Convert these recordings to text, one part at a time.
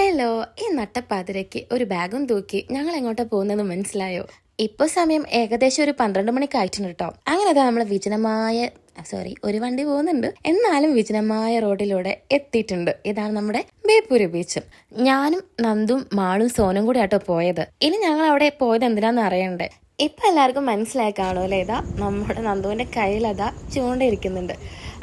Hello ഈ നട്ടപ്പാതിരയ്ക്ക് ഒരു ബാഗും തൂക്കി ഞങ്ങൾ എങ്ങോട്ടാ പോകുന്നതെന്ന് മനസ്സിലായോ? ഇപ്പൊ സമയം ഏകദേശം ഒരു പന്ത്രണ്ട് മണിക്ക് ആയിട്ടുണ്ട് കേട്ടോ. അങ്ങനെ അതാ നമ്മൾ വിജനമായ സോറി ഒരു വണ്ടി പോകുന്നുണ്ട്. എന്നാലും വിജനമായ റോഡിലൂടെ എത്തിയിട്ടുണ്ട്. ഇതാണ് നമ്മുടെ ബേപ്പൂര് ബീച്ച് ഞാനും നന്ദും മാളും സോനും കൂടി ആട്ടോ പോയത്. ഇനി ഞങ്ങൾ അവിടെ പോയത് എന്തിനാന്ന് അറിയണ്ടേ? ഇപ്പൊ എല്ലാവർക്കും മനസ്സിലായി കാണുമല്ലോ ഇതാ നമ്മുടെ നന്ദുവിന്റെ കയ്യിൽ അതാ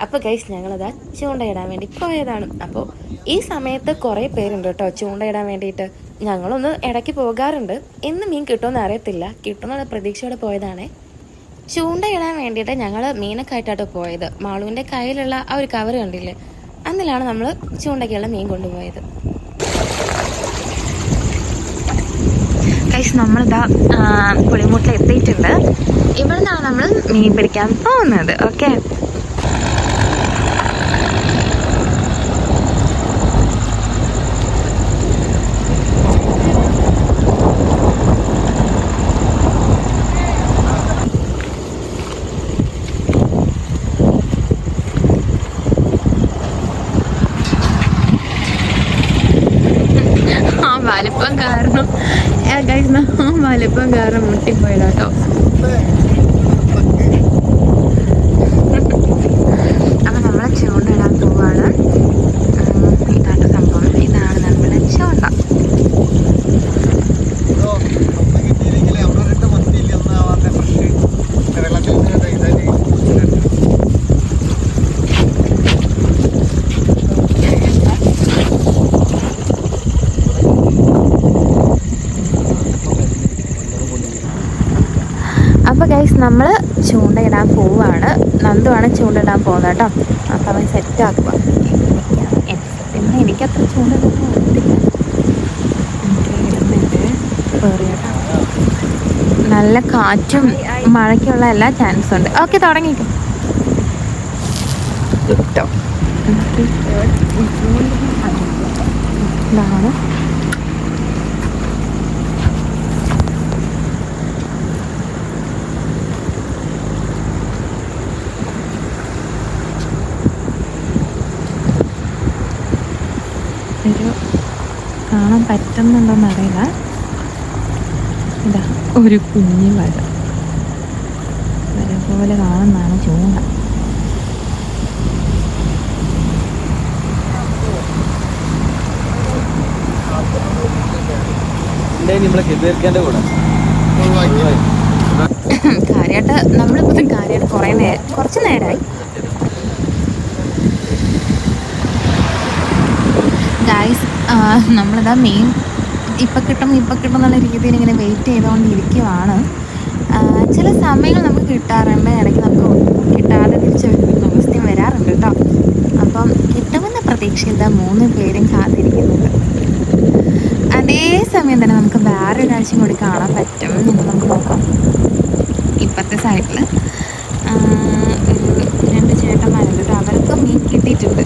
അപ്പോൾ ഗൈസ് ഞങ്ങളത് ചൂണ്ടയിടാൻ വേണ്ടി പോയതാണ്. അപ്പോൾ ഈ സമയത്ത് കുറേ പേരുണ്ട് കേട്ടോ ചൂണ്ടയിടാൻ വേണ്ടിയിട്ട്. ഞങ്ങളൊന്ന് ഇടയ്ക്ക് പോകാറുണ്ട്. ഇന്ന് മീൻ കിട്ടുമെന്ന് അറിയത്തില്ല. കിട്ടുമെന്നുള്ള പ്രതീക്ഷയോടെ പോയതാണേ. ചൂണ്ടയിടാൻ വേണ്ടിയിട്ട് ഞങ്ങൾ മീനൊക്കെ ആയിട്ടാട്ടോ പോയത്. മാളുവിന്റെ കയ്യിലുള്ള ആ ഒരു കവർ കണ്ടില്ലേ? അന്നിലാണ് നമ്മൾ ചൂണ്ടയ്ക്കുള്ള മീൻ കൊണ്ടുപോയത്. കൈസ് നമ്മളിതാ പുളിമുട്ടിൽ എത്തിയിട്ടുണ്ട്. ഇവിടെ നിന്നാണ് നമ്മൾ മീൻ പിടിക്കാൻ പോകുന്നത്. ഓക്കെ ആ വലിപ്പം കാരണം ഗൈസ് കയറി മുട്ടിപ്പോയതാട്ടോ അപ്പൊ നമ്മളെ ചൂണ്ടിടാൻ പോവാണ് ഉം, ഇതാണ് സംഭവം ഇതാണ് നമ്മുടെ ചൂണ്ട അപ്പൊ ഗൈസ് നമ്മൾ ചൂണ്ടയിടാൻ പോവുകയാണ് നന്ദുവാണ് ചൂണ്ടയിടാൻ പോകുന്നത് കേട്ടോ. അപ്പോൾ അവൻ സെറ്റ് ആക്കുക പിന്നെ എനിക്കത്ര ചൂണ്ടയിടാൻ. നല്ല കാറ്റും മഴയ്ക്കുള്ള എല്ലാ ചാൻസും ഉണ്ട്. ഓക്കെ തുടങ്ങിക്കും. കിട്ടോ ഇതാണ്? ഒരു കാണാൻ പറ്റുന്നുണ്ടോന്ന് അറിയില്ല ഇതാ ഒരു കുഞ്ഞു വര. വര പോലെ കാണുന്നതാണ് ചൂണ്ട. കാര്യമായിട്ട് നമ്മളിപ്പോൾ കാര്യമായിട്ട് കുറേ നേരം കുറച്ച് നേരമായി ഗായ്സ് നമ്മളിതാ മെയിൻ ഇപ്പം കിട്ടും ഇപ്പം കിട്ടും എന്നുള്ള രീതിയിൽ ഇങ്ങനെ വെയിറ്റ് ചെയ്തുകൊണ്ടിരിക്കുവാണ് ചില സമയങ്ങൾ നമുക്ക് കിട്ടാറുണ്ട്. ഇടയ്ക്ക് നമുക്ക് കിട്ടാതെ തിരിച്ച് വരുന്ന അവസ്ഥയും വരാറുണ്ട് കേട്ടോ. അപ്പം കിട്ടുമെന്ന പ്രതീക്ഷയിൽ മൂന്ന് പേരും കാത്തിരിക്കുന്നുണ്ട്. അതേ സമയം തന്നെ നമുക്ക് വേറെ ഒരാഴ്ചയും കൂടി കാണാൻ പറ്റും എന്ന് നമുക്ക് നോക്കാം. ഇപ്പോഴത്തെ സൈഡിൽ രണ്ട് ചേട്ടന്മാരുണ്ട് അവർക്ക് മീൻ കിട്ടിയിട്ടുണ്ട്.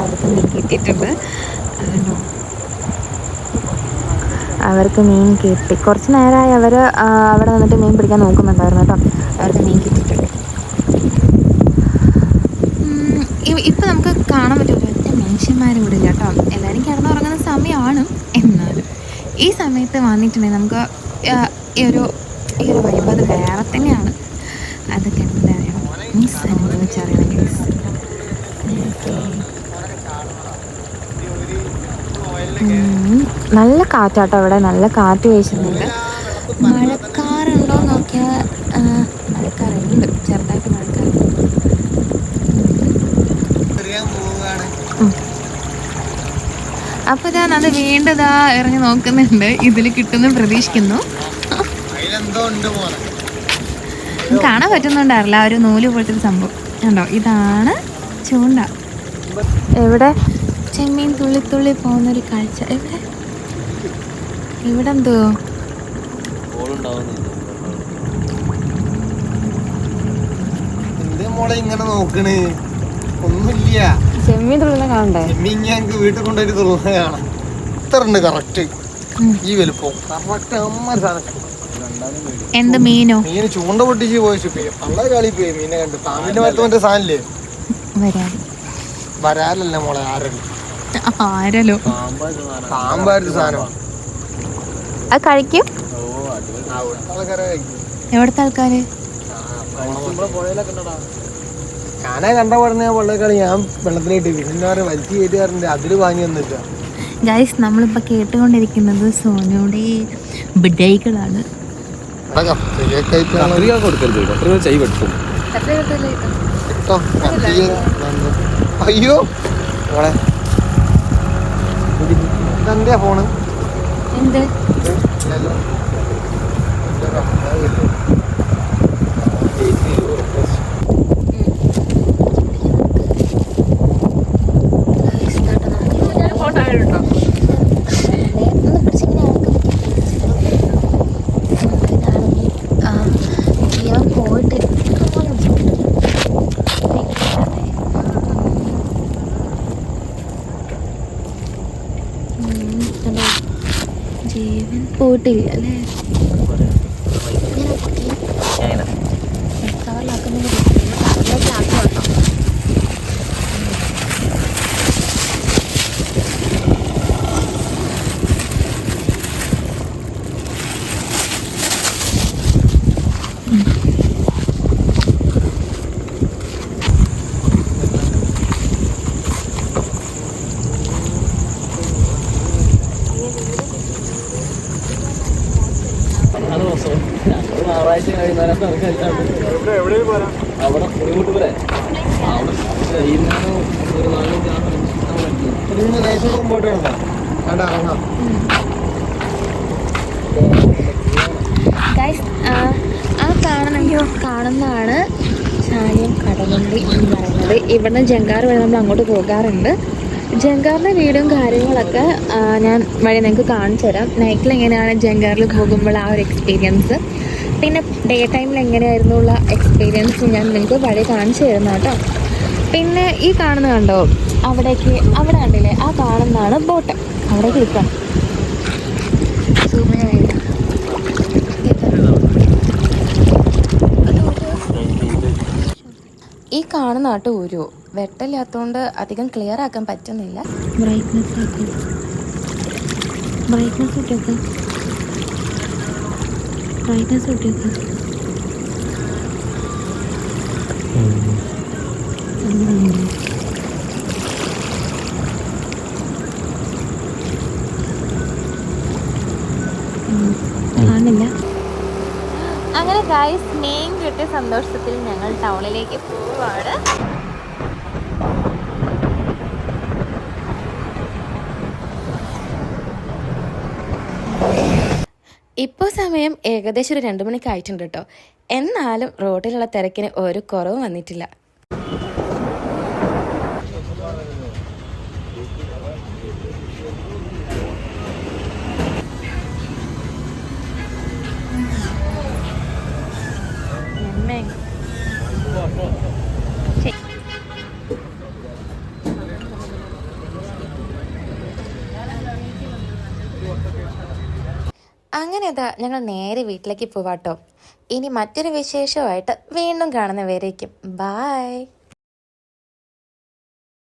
അവർക്ക് മീൻ കിട്ടിയിട്ടുണ്ട്. അവർക്ക് മീൻ കിട്ടി. കുറച്ച് നേരമായി അവർ അവിടെ നിന്നിട്ട് മീൻ പിടിക്കാൻ നോക്കുന്നുണ്ടായിരുന്നു കേട്ടോ. അവർക്ക് മീൻ കിട്ടിയിട്ടുണ്ട്. ഇപ്പം നമുക്ക് കാണാൻ പറ്റും ഒരൊറ്റ മനുഷ്യന്മാരും ഇവിടെ ഇല്ല കേട്ടോ. എല്ലാവരും കിടന്നുറങ്ങുന്ന സമയമാണ് എന്നാലും. ഈ സമയത്ത് വന്നിട്ടുണ്ടെങ്കിൽ നമുക്ക് ഈ ഒരു ഈ ഒരു വൈബ് അത് വേറെ തന്നെയാണ്. അതൊക്കെ എന്താ പറയുക മീൻസ് അനുഭവിച്ചറിയണം ഗൈസ് നല്ല കാറ്റാട്ടോ അവിടെ നല്ല കാറ്റ് വീശുന്നുണ്ട്. മഴക്കാറുണ്ടോ നോക്കിയാൽ മഴക്കാറുണ്ട്. ചെറുതായിട്ട് മഴക്കാറുണ്ട്. അപ്പൊ ഇതാ അത് വീണ്ടും ഇതാ ഇറങ്ങി നോക്കുന്നുണ്ട്. ഇതിൽ കിട്ടുന്നു പ്രതീക്ഷിക്കുന്നു. കാണാൻ പറ്റുന്നുണ്ടാവില്ല ആ ഒരു നൂൽ പോലത്തെ സംഭവം. കണ്ടോ? ഇതാണ് ചൂണ്ട. എവിടെ? ചെമ്മീൻ തുള്ളി തുള്ളി പോകുന്നൊരു കാഴ്ച. എവിടെ? ഇവിടെ എന്തോ ഇങ്ങനെ നോക്കണേ? ഒന്നുമില്ല. ചെമ്മീൻ തുള്ളുന്ന കാണണ്ടേ? ചെമ്മീൻ ഞങ്ങൾക്ക് വീട്ടിൽ കൊണ്ടുപോയി തുറന്നത് കാണാം. ഇത്ര ഉണ്ട് കറക്റ്റ്. ഉം. ഈ വലുപ്പം. കറക്റ്റ് അമ്മ സാധനം. എന്ത് മീനോ? മീന് ചൂണ്ട പൊട്ടിച്ച് പോയി ചുപ്പിക്കും പള്ള കളി പോയി മീനെ കണ്ട്. പാമ്പിന്റെ മരത്ത് മറ്റേ സാധനല്ലേ വരാലല്ല മോളെ ആരല്ല സാധനം. അത് കഴിക്കും. എവിടത്തെ ആൾക്കാര്? ഞാനാ കണ്ട പറഞ്ഞ വെള്ളക്കാണ് ഞാൻ വെള്ളത്തിലിട്ട്. പിന്നെ പറയാം വലിച്ചു കയറ്റുകാരുണ്ട് അതിൽ വാങ്ങി വന്നില്ല. ഗൈസ് നമ്മളിപ്പോൾ കേട്ടുകൊണ്ടിരിക്കുന്നത് സോനയുടെ ബിഡൈകളാണ്. അടക്കം ഇതെന്താ ഫോണ് എന്ത്? ഇല്ലല്ലോ. ജീവൻ പോയിട്ടില്ല അല്ലേ ഞായറാഴ്ച വൈകുന്നേരം അവിടെ പുളിമുട്ട് വരെ. ഒരു നാലഞ്ച് ആ കാണുന്ന കാണുന്നതാണ് ചായം കടലുണ്ടി എന്ന് പറയുന്നത്. ഇവിടുന്ന് ജങ്കാർ വഴി നമ്മൾ അങ്ങോട്ട് പോകാറുണ്ട്. ജങ്കാറിന്റെ വീടും കാര്യങ്ങളൊക്കെ ഞാൻ വഴി നിങ്ങൾക്ക് കാണിച്ചു തരാം നൈറ്റിൽ എങ്ങനെയാണ് ജങ്കാറിൽ പോകുമ്പോൾ ആ ഒരു എക്സ്പീരിയൻസ് പിന്നെ ഡേ ടൈമിൽ എങ്ങനെയായിരുന്നു ഉള്ള എക്സ്പീരിയൻസ് ഞാൻ നിങ്ങൾക്ക് വഴി കാണിച്ചു തരുന്ന കേട്ടോ പിന്നെ ഈ കാണുന്ന കണ്ടോ അവിടേക്ക് അവിടെ കണ്ടില്ലേ ആ കാണുന്നതാണ് ബോട്ട്. അവിടേക്ക് നിൽക്കണം സൂമ ഈ കാണുന്ന ആട്ട് ഒരു വെട്ടമില്ലാത്തതുകൊണ്ട് അധികം ക്ലിയർ ആക്കാൻ പറ്റുന്നില്ല. ബ്രൈറ്റ്നസ് ബ്രൈറ്റ്നസ് ഇട്ടേക്ക് ബ്രൈറ്റ്നസ് ഇട്ടേക്ക് കാണില്ല അങ്ങനെ ഗായ്സ് നെയിം കിട്ടിയ സന്തോഷത്തിൽ ഞങ്ങൾ ടൗണിലേക്ക് പോവാണ്. ഇപ്പോൾ സമയം ഏകദേശം ഒരു രണ്ട് മണിക്കായിട്ടുണ്ട് കേട്ടോ എന്നാലും റോഡിലുള്ള തിരക്കിന് ഒരു കുറവും വന്നിട്ടില്ല. അങ്ങനെ അതാ ഞങ്ങൾ നേരെ വീട്ടിലേക്ക് പോവാട്ടോ. ഇനി മറ്റൊരു വിശേഷമായിട്ട് വീണ്ടും കാണുന്നവരേക്കും. ബായ്